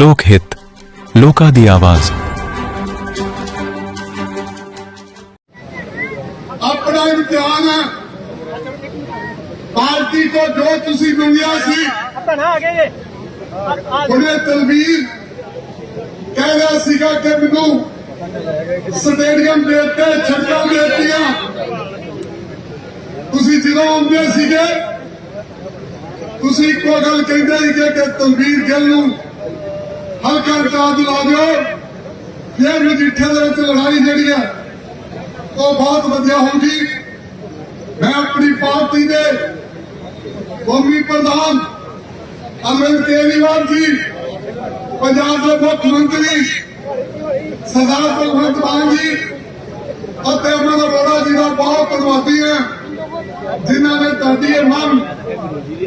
ਲੋਕ ਹਿੱਤ, ਲੋਕਾਂ ਦੀ ਆਵਾਜ਼। ਆਪਣਾ ਇਮਤਿਹਾਨ ਹੈ। ਪਾਰਟੀ ਕੋ ਜੋ ਤੁਸੀਂ ਮੰਗਿਆ ਸੀ ਭਣਾ ਆ ਗਏ ਜੇ ਉਹਨੇ ਤਲਵੀਰ ਕਹਿੰਦਾ ਸੀਗਾ ਕਿ ਮੈਨੂੰ ਸਟੇਡੀਅਮ ਦੇ ਉੱਤੇ ਛੱਡਾਂ ਦੇ ਦਿੱਤੀਆਂ। ਤੁਸੀਂ ਜਦੋਂ ਆਉਂਦੇ ਸੀਗੇ, ਤੁਸੀਂ ਇੱਕੋ ਗੱਲ ਕਹਿੰਦੇ ਸੀਗੇ ਕਿ ਤਲਵੀਰ ਗਿੱਲ ਨੂੰ ਹਲਕਾ ਰਿਕਾਰਡ ਲਾ ਦਿਓ। ਫਿਰ ਮਜੀਠੇ ਦੇ ਵਿੱਚ ਲੜਾਈ ਜਿਹੜੀ ਹੈ ਉਹ ਬਹੁਤ ਵਧੀਆ ਹੋਊਗੀ। ਮੈਂ ਆਪਣੀ ਪਾਰਟੀ ਦੇ ਕੌਮੀ ਪ੍ਰਧਾਨ ਅਰਵਿੰਦ ਕੇਜਰੀਵਾਲ ਜੀ, ਪੰਜਾਬ ਦੇ ਮੁੱਖ ਮੰਤਰੀ ਸਰਦਾਰ ਭਗਵੰਤ ਮਾਨ ਜੀ ਅਤੇ ਉਹਨਾਂ ਦਾ ਬੜਾ ਜੀ ਦਾ ਬਹੁਤ ਧੰਨਵਾਦੀ ਹੈ, ਜਿਨ੍ਹਾਂ ਨੇ ਤੁਹਾਡੀ ਇਹ ਮੰਗ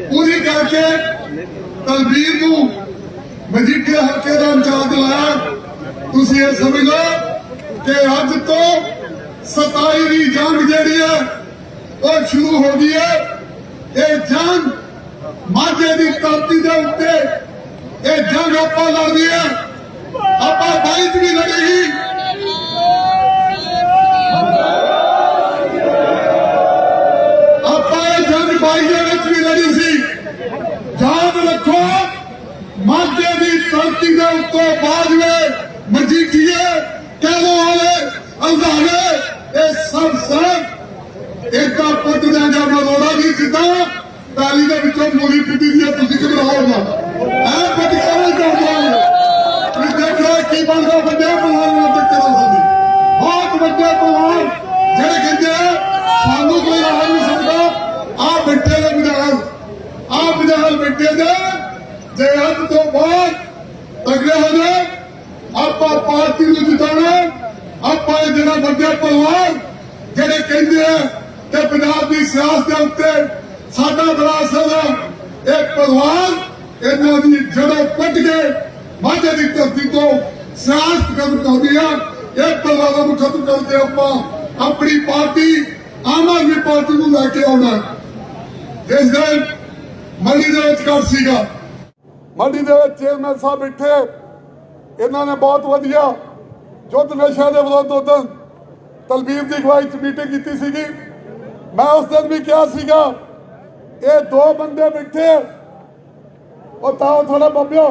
ਪੂਰੀ ਕਰਕੇ ਤਲਬੀਰ ਨੂੰ ਮਜੀਠੇ ਹਲਕੇ ਦਾ ਇੰਚਾਰਜ ਲਾਇਆ। ਤੁਸੀਂ ਇਹ ਸਮਝ ਲਓ ਕਿ ਅੱਜ ਤੋਂ 27 ਦੀ ਜੰਗ ਜਿਹੜੀ ਹੈ, ਉਹ ਸ਼ੁਰੂ ਹੋ ਗਈ ਹੈ। ਇਹ ਜੰਗ ਮਾਝੇ ਦੀ ਧਰਤੀ ਦੇ ਉੱਤੇ, ਇਹ ਜੰਗ ਆਪਾਂ ਲੜਨੀ ਹੈ ਆਪਾਂ ਬਾਈ ਚ ਵੀ ਲੜੇਗੀ ਆਪਾਂ ਇਹ ਜੰਗ ਬਾਈ ਦੇ ਵਿੱਚ ਵੀ ਲੜੀ ਸੀ ਯਾਦ ਰੱਖੋ ਮਾਝੇ ਦੀ ਧਰਤੀ ਦੇ ਉੱਤੇ ਬਾਜਵੇ ਮਜੀਠੀਏ ਕਹਿਲੋ ਵਾਲੇ ਅੰਧਾਰੇ ਇਹ ਸਭ ਸਭ ਏਕਾ ਪੁੱਤ ਦਾ ਜਾਂ ਮਲੋੜਾ ਦੀ ਜਿੱਦਾਂ ਤਾਲੀ ਦੇ ਵਿੱਚੋਂ ਮੂਲੀ ਪਿੱਟੀ ਦੀ ਹੈ, ਤੁਸੀਂ ਘਬਰਾਓ ਨਾ ਐ ਪੱਟੀ ਕਰਾਂ ਕਰਦੇ ਤੁਸੀਂ ਦੇਖੋ ਕੀ ਬਣਦਾ ਵੱਡੇ ਪਹਿਲਵਾਨ ਨਾਲ ਟੱਕਰ ਹੋ ਸਕਦੀ ਬਹੁਤ ਵੱਡੇ ਪਹਿਲਵਾਨ ਜਿਹੜੇ ਕਹਿੰਦੇ ਆ, ਸਾਨੂੰ ਕੋਈ ਰਾਹ ਨਹੀਂ ਸਕਦਾ ਆ ਬਿੱਟੇ ਦੇ ਵਿਚਾਰ ਆ ਵਿਚਾਰ ਬਿੱਟੇ ਦੇ ਜੇ ਅੱਜ ਤੋਂ ਬਾਅਦ ਤਗੜੇ ਹੋ ਜਾਏ ਆਪਾਂ ਪਾਰਟੀ ਨੂੰ ਜਿਤਾਉਣਾ ਆਪਾਂ ਇਹ ਜਿਹੜਾ ਵੱਡੇ ਪਹਿਲਵਾਨ ਜਿਹੜੇ ਕਹਿੰਦੇ ਆ ਕਿ ਪੰਜਾਬ ਦੀ ਸਿਆਸਤ ਦੇ ਉੱਤੇ ਸਾਡਾ ਬੜਾ ਅਸਰ ਇਹ ਪਹਿਲਵਾਨ ਇਹਨਾਂ ਦੀ ਜੜੋਂ ਕੱਟ ਕੇ ਮਾਝੇ ਦੀ ਧਰਤੀ ਤੋਂ ਸਿਆਸਤ ਖਤਮ ਕਰਦੀ ਆ। ਇਹ ਪਹਿਲਵਾਨਾਂ ਨੂੰ ਖਤਮ ਕਰਦੇ ਆਪਾਂ ਆਪਣੀ ਪਾਰਟੀ, ਆਮ ਆਦਮੀ ਪਾਰਟੀ ਨੂੰ ਲੈ ਕੇ ਆਉਣਾ। ਜਿਸ ਦਿਨ ਮੰਡੀ ਦੇ ਵਿੱਚ ਕਰ ਸੀਗਾ। ਮੰਡੀ ਦੇ ਵਿੱਚ ਚੇਅਰਮੈਨ ਸਾਹਿਬ ਬੈਠੇ। ਇਹਨਾਂ ਨੇ ਬਹੁਤ ਵਧੀਆ ਜੁੱਧ ਨਸ਼ਾ ਦੇ ਵਿਰੁੱਧ ਉਦੋਂ ਤਲਬੀਰ ਦੀ ਅਗਵਾਈ ਚ ਮੀਟਿੰਗ ਕੀਤੀ ਸੀਗੀ। ਮੈਂ ਉਸ ਦਿਨ ਵੀ ਕਿਹਾ ਸੀਗਾ ਇਹ ਦੋ ਬੰਦੇ ਬੈਠੇ ਉਹ ਤਾਂ ਥੋੜਾ ਬੱਬਿਓ।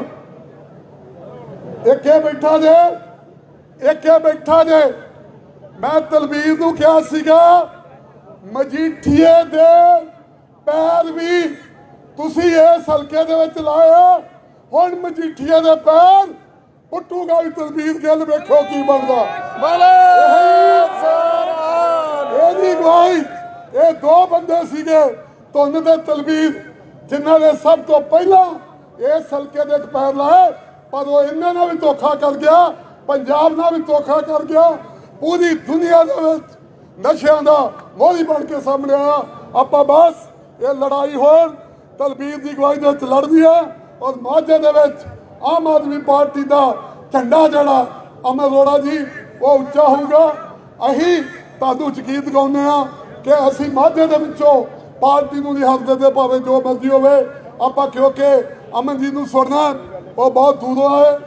ਇੱਕ ਇਹ ਬੈਠਾ ਜੇ ਇੱਕ ਇਹ ਬੈਠਾ ਜੇ। ਮੈਂ ਤਲਬੀਰ ਨੂੰ ਕਿਹਾ ਸੀਗਾ ਮਜੀਠੀਏ ਦੇ ਪੈਰ ਵੀ ਤੁਸੀਂ ਇਸ ਹਲਕੇ ਦੇ ਵਿੱਚ ਲਾਏ ਹੁਣ ਮਜੀਠੀਏ ਦੇ ਪੈਰ ਪੁੱਟੂਗਾ ਵੀ ਤਲਬੀਰ ਗਿੱਲ ਵੇਖੋ ਕੀ ਬਣਦਾ। ਇਹਦੀ ਗਵਾਹੀ ਇਹ ਦੋ ਬੰਦੇ ਸੀਗੇ ਧੁੰਨ ਤੇ ਤਲਬੀਰ ਜਿਨ੍ਹਾਂ ਨੇ ਸਭ ਤੋਂ ਪਹਿਲਾਂ ਇਸ ਹਲਕੇ ਦੇ ਪੈਰ ਲਾਏ, ਪਰ ਉਹ ਇਹਨਾਂ ਨਾਲ ਵੀ ਧੋਖਾ ਕਰ ਗਿਆ, ਪੰਜਾਬ ਨਾਲ ਵੀ ਧੋਖਾ ਕਰ ਗਿਆ, ਪੂਰੀ ਦੁਨੀਆ ਦੇ ਵਿੱਚ ਨਸ਼ਿਆਂ ਦਾ ਮੋਹਰੀ ਬਣ ਕੇ ਸਾਹਮਣੇ ਆਇਆ। ਆਪਾਂ ਬਸ ਇਹ ਲੜਾਈ ਹੋਰ ਤਲਬੀਰ ਦੀ ਗਵਾਹੀ ਦੇ ਵਿੱਚ ਲੜਦੀ ਹੈ ਔਰ ਮਾਝੇ ਦੇ ਵਿੱਚ ਆਮ ਆਦਮੀ ਪਾਰਟੀ ਦਾ ਝੰਡਾ ਜਿਹੜਾ ਅਮਰ ਅਰੋੜਾ ਜੀ, ਉਹ ਉੱਚਾ ਹੋਊਗਾ। ਅਸੀਂ ਤੁਹਾਨੂੰ ਯਕੀਨ ਦਿਵਾਉਂਦੇ ਆ ਕਿ ਅਸੀਂ ਮਾਝੇ ਦੇ ਵਿੱਚੋਂ ਪਾਰਟੀ ਨੂੰ ਨਹੀਂ ਹੱਥ ਦਿੰਦੇ ਭਾਵੇਂ ਜੋ ਮਰਜ਼ੀ ਹੋਵੇ, ਆਪਾਂ ਕਿਉਂਕਿ ਅਮਨਜੀਤ ਨੂੰ ਸੁਣਨਾ ਉਹ ਬਹੁਤ ਦੂਰੋਂ ਆਏ।